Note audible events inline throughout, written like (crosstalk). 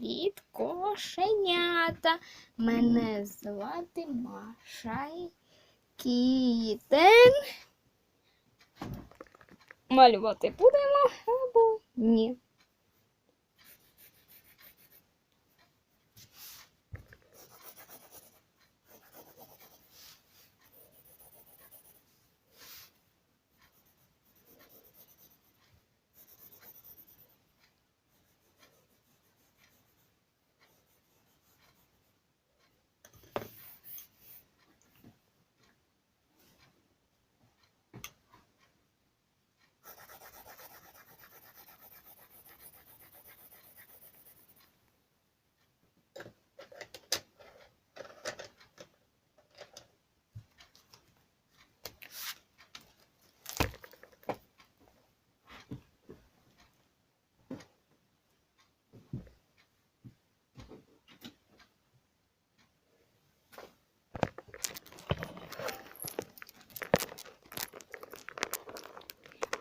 Привіт, кошенята. Мене звати Маша Кітен. Малювати будемо або ні.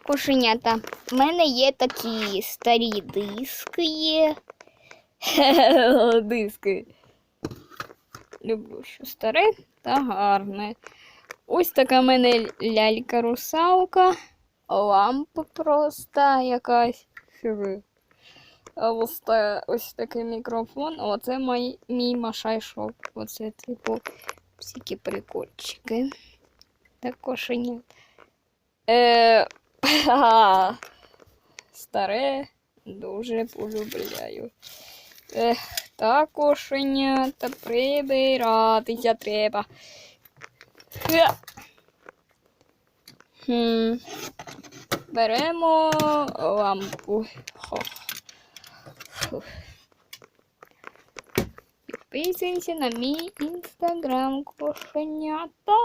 Кошенята, в мене є такі старі диски є. (laughs) диски. Люблю, що старе та гарне. Ось така в мене лялька-русалка, лампа проста якась. Ось, ось такий мікрофон. Оце мій, мій машайшоп. Оце, типу, всякі прикольчики. Так кошенят. Е, Ага. (laughs) Старе дуже полюбляю. Ех, так кошенята прибиратися треба. Хе. Хм. Беремо лампу. Хо. Фух. Підписуємося на мій інстаграм кошенята.